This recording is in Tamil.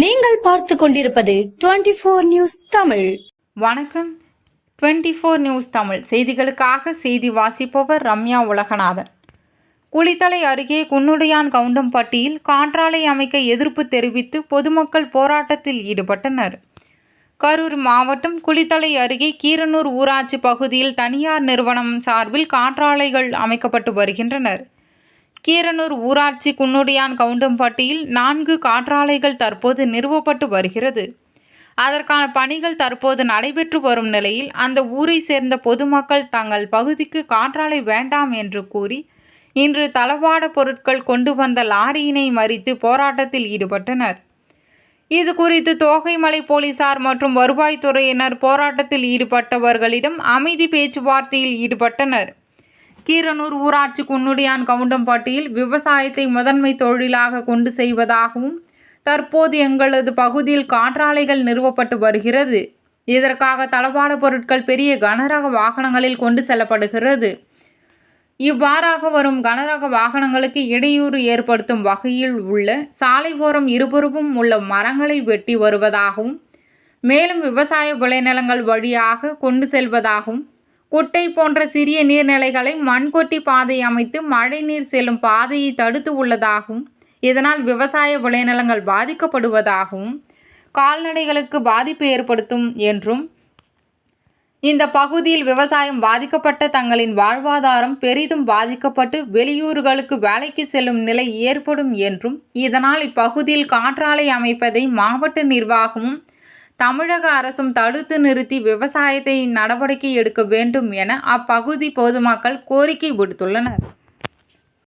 நீங்கள் பார்த்து கொண்டிருப்பது டுவெண்ட்டி ஃபோர் நியூஸ் தமிழ். வணக்கம். Twenty four news Tamil. செய்திகளுக்காக செய்தி வாசிப்பவர் ரம்யா உலகநாதன். குளித்தலை அருகே குன்னுடையான் கவுண்டம்பட்டியில் காற்றாலை அமைக்க எதிர்ப்பு தெரிவித்து பொதுமக்கள் போராட்டத்தில் ஈடுபட்டனர். கரூர் மாவட்டம் குளித்தலை அருகே கீரனூர் ஊராட்சி பகுதியில் தனியார் நிறுவனம் சார்பில் காற்றாலைகள் அமைக்கப்பட்டு வருகின்றனர். கீரனூர் ஊராட்சி குன்னுடியான் கவுண்டம்பட்டியில் நான்கு காற்றாலைகள் தற்போது நிறுவப்பட்டு வருகிறது. அதற்கான பணிகள் தற்போது நடைபெற்று வரும் நிலையில் அந்த ஊரை சேர்ந்த பொதுமக்கள் தங்கள் பகுதிக்கு காற்றாலை வேண்டாம் என்று கூறி இன்று தளவாட பொருட்கள் கொண்டு வந்த லாரியினை மறித்து போராட்டத்தில் ஈடுபட்டனர். இது குறித்து தோகைமலை போலீசார் மற்றும் வருவாய்த்துறையினர் போராட்டத்தில் ஈடுபட்டவர்களிடம் அமைதி பேச்சுவார்த்தையில் ஈடுபட்டனர். கீரனூர் ஊராட்சி குன்னுடியான் கவுண்டம்பட்டியில் விவசாயத்தை முதன்மை தொழிலாக கொண்டு செய்வதாகவும் தற்போது எங்களது பகுதியில் காற்றாலைகள் நிறுவப்பட்டு வருகிறது. இதற்காக தளபாட பொருட்கள் பெரிய கனரக வாகனங்களில் கொண்டு செல்லப்படுகிறது. இவ்வாறாக வரும் கனரக வாகனங்களுக்கு இடையூறு ஏற்படுத்தும் வகையில் உள்ள சாலை ஓரம் இருபுறமும் உள்ள மரங்களை வெட்டி வருவதாகவும் மேலும் விவசாய விளைநிலங்கள் வழியாக கொண்டு செல்வதாகவும் குட்டை போன்ற சிறிய நீர்நிலைகளை மண்கொட்டி பாதை அமைத்து மழைநீர் செல்லும் பாதையை தடுத்து உள்ளதாகவும் இதனால் விவசாய விளைநிலங்கள் பாதிக்கப்படுவதாகவும் கால்நடைகளுக்கு பாதிப்பு ஏற்படுத்தும் என்றும் இந்த பகுதியில் விவசாயம் பாதிக்கப்பட்ட தங்களின் வாழ்வாதாரம் பெரிதும் பாதிக்கப்பட்டு வெளியூர்களுக்கு வேலைக்கு செல்லும் நிலை ஏற்படும் என்றும் இதனால் இப்பகுதியில் காற்றாலை அமைப்பதை மாவட்ட நிர்வாகமும் தமிழக அரசும் தடுத்து நிறுத்தி விவசாயத்தை நடவடிக்கை எடுக்க வேண்டும் என அப்பகுதி பொதுமக்கள் கோரிக்கை விடுத்துள்ளனர்.